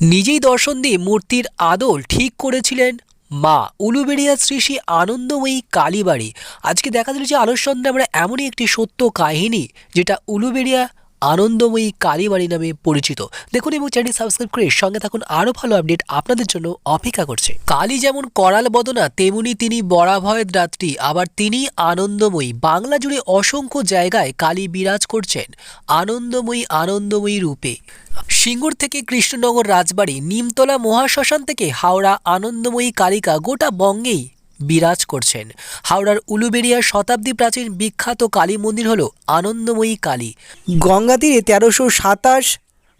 নিজেই দর্শন দিয়ে মূর্তির আদল ঠিক করেছিলেন মা। উলুবেড়িয়া শ্রী শ্রী আনন্দময়ী কালীবাড়ি। আজকে দেখা দিল যে আলোচনায় আমরা এমনই একটি সত্য কাহিনী, যেটা উলুবেড়িয়া আনন্দময়ী কালীবাড়ি নামে পরিচিত। দেখুন এবং চ্যানেল সাবস্ক্রাইব করে সঙ্গে থাকুন। আরও ভালো আপডেট আপনাদের জন্য অপেক্ষা করছে। কালী যেমন করাল বদনা, তেমনি তিনি বরাভয়ের রাত্রি আবার তিনি আনন্দময়ী। বাংলা জুড়ে অসংখ্য জায়গায় কালী বিরাজ করছেন। আনন্দময়ী আনন্দময়ী রূপে। সিঙ্গুর থেকে কৃষ্ণনগর রাজবাড়ি, নিমতলা মহাশ্মশান থেকে হাওড়া আনন্দময়ী কালিকা গোটা বঙ্গেই বিরাজ করছেন। হাওড়ার উলুবেড়িয়া শতাব্দী প্রাচীন বিখ্যাত কালী মন্দির হল আনন্দময়ী কালী। গঙ্গা তীরে তেরোশো সাতাশ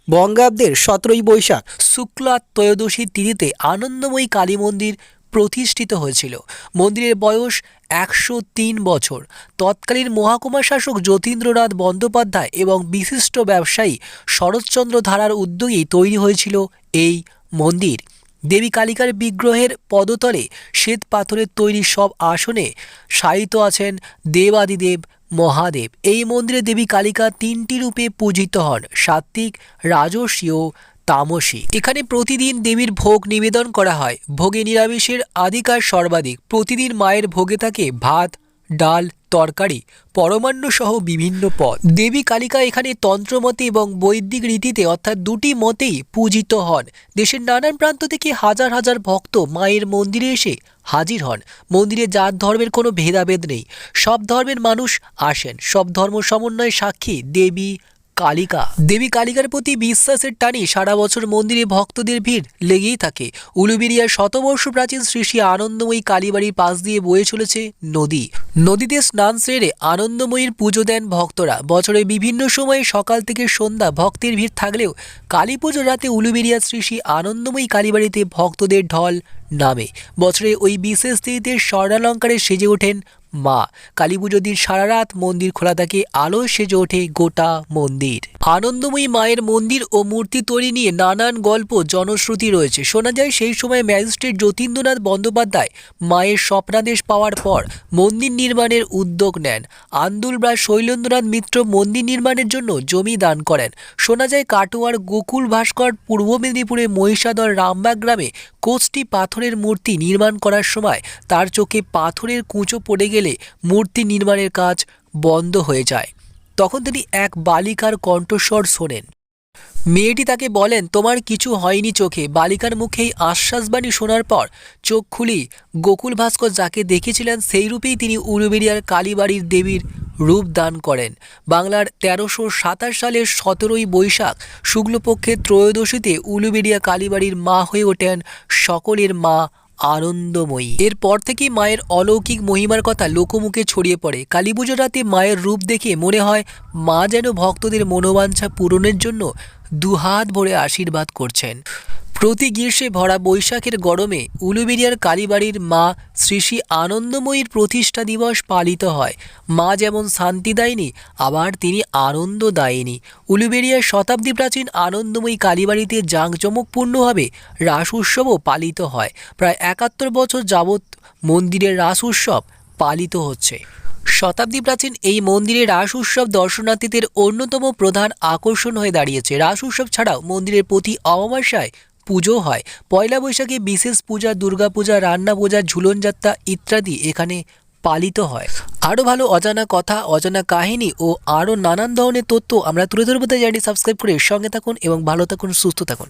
বঙ্গাব্দের সতেরোই বৈশাখ শুক্লা ত্রয়োদশী তিথিতে আনন্দময়ী কালী মন্দির প্রতিষ্ঠিত হয়েছিল। মন্দিরের বয়স একশো তিন বছর। তৎকালীন মহাকুমা শাসক যতীন্দ্রনাথ বন্দ্যোপাধ্যায় এবং বিশিষ্ট ব্যবসায়ী শরৎচন্দ্র ধারার উদ্যোগেই তৈরি হয়েছিল এই মন্দির। দেবী কালিকার বিগ্রহের পদতলে শ্বেত পাথরের তৈরি সব আসনে শায়িত আছেন দেবাদিদেব মহাদেব। এই মন্দিরে দেবী কালিকা তিনটি রূপে পূজিত হন, সাত্ত্বিক রাজসী ও তামসী। এখানে প্রতিদিন দেবীর ভোগ নিবেদন করা হয়। ভোগে নিরামিষের আধিকার সর্বাধিক। প্রতিদিন মায়ের ভোগে থাকে ভাত ডাল, তরকারি পরমান্ন সহ বিভিন্ন পদ। দেবী কালিকা এখানে তন্ত্রমতে এবং বৈদিক রীতিতে অর্থাৎ দুটি মতেই পূজিত হন। দেশের নানান প্রান্ত থেকে হাজার হাজার ভক্ত মায়ের মন্দিরে এসে হাজির হন। মন্দিরে জাত ধর্মের কোনো ভেদাভেদ নেই। সব ধর্মের মানুষ আসেন। সব ধর্ম সমন্বয়ে সাক্ষী দেবী কালিকা। দেবী কালিকার প্রতি বিশ্বাসের টানে সারা বছর মন্দিরে ভক্তদের ভিড় লেগেই থাকে। উলুবেরিয়ার শতবর্ষ প্রাচীন শ্রী আনন্দময়ী কালীবাড়ির পাশ দিয়ে বয়ে চলেছে নদী। নদীতে স্নান সেরে আনন্দময়ীর পুজো দেন ভক্তরা। বছরের বিভিন্ন সময়ে সকাল থেকে সন্ধ্যা ভক্তের ভিড় থাকলেও কালী পুজোর রাতে উলুবেরিয়া শ্রী শ্রী আনন্দময়ী কালীবাড়িতে ভক্তদের ঢল নামে। বছরে ওই বিশেষ তিথিতে স্বর্ণালঙ্কারে সেজে ওঠেন মা কালী পুজো দিন সারা রাত মন্দির খোলা থাকে আলো সেজে ওঠে গোটা মন্দির। আনন্দময়ী মায়ের মন্দির ও মূর্তি তৈরি নিয়ে নানান গল্প, জনশ্রুতি রয়েছে। শোনা যায় সেই সময় ম্যাজিস্ট্রেট যতীন্দ্রনাথ বন্দ্যোপাধ্যায় মায়ের স্বপ্নাদেশ পাওয়ার পর মন্দির নির্মাণের উদ্যোগ নেন। আন্দুল বা শৈলেন্দ্রনাথ মিত্র মন্দির নির্মাণের জন্য জমি দান করেন। শোনা যায় কাটোয়ার গোকুল ভাস্কর পূর্ব মেদিনীপুরে মহিষাদর রামবাগ গ্রামে কোচটি পাথরের মূর্তি নির্মাণ করার সময় তার চোখে পাথরের কুঁচো পড়ে গেলে মূর্তি নির্মাণের কাজ বন্ধ হয়ে যায়। তখন তিনি এক বালিকার কণ্ঠস্বর শোনেন। মেয়েটি তাকে বলেন, তোমার কিছু হয়নি চোখে। বালিকার মুখেই আশ্বাসবাণী শোনার পর চোখ খুলি। গোকুল ভাস্কর যাকে দেখেছিলেন সেই রূপেই তিনি উলুবেড়িয়ার কালীবাড়ির দেবীর রূপ দান করেন। বাংলার তেরোশো সাতাশ সালের সতেরোই বৈশাখ শুক্লপক্ষের ত্রয়োদশীতে উলুবেড়িয়া কালীবাড়ির মা হয়ে ওঠেন সকলের মা আনন্দময়ী। এরপর থেকে মায়ের অলৌকিক মহিমার কথা লোকমুখে ছড়িয়ে পড়ে। কালী রাতে মায়ের রূপ দেখে মনে হয় মা যেন ভক্তদের মনোবাঞ্ছা পূরণের জন্য দুহাত ভরে আশীর্বাদ করছেন। প্রতি গ্রীষ্মে ভরা বৈশাখের গরমে উলুবেরিয়ার কালীবাড়ির মা শ্রী শ্রী আনন্দময়ীর প্রতিষ্ঠা দিবস পালিত হয়। মা যেমন শান্তি শান্তিদায়িনী আবার তিনি আনন্দদায়িনী উলুবেরিয়ার শতাব্দী প্রাচীন আনন্দময়ী কালীবাড়িতে জাঁকজমকপূর্ণভাবে রাস উৎসবও পালিত হয়। প্রায় একাত্তর বছর যাবৎ মন্দিরের রাস উৎসব পালিত হচ্ছে। শতাব্দী প্রাচীন এই মন্দিরে রাস উৎসব দর্শনার্থীদের অন্যতম প্রধান আকর্ষণ হয়ে দাঁড়িয়েছে। রাস উৎসব ছাড়াও মন্দিরের প্রতি অমাবস্যায় পুজো হয়। পয়লা বৈশাখে বিশেষ পূজা, দুর্গাপূজা, রান্না পূজা ঝুলন যাত্রা ইত্যাদি এখানে পালিত হয়। আরও ভালো অজানা কথা, অজানা কাহিনী ও আরও নানান ধরনের তথ্য আমরা তুলে ধরবো, তাই জানি সাবস্ক্রাইব করে সঙ্গে থাকুন এবং ভালো থাকুন, সুস্থ থাকুন।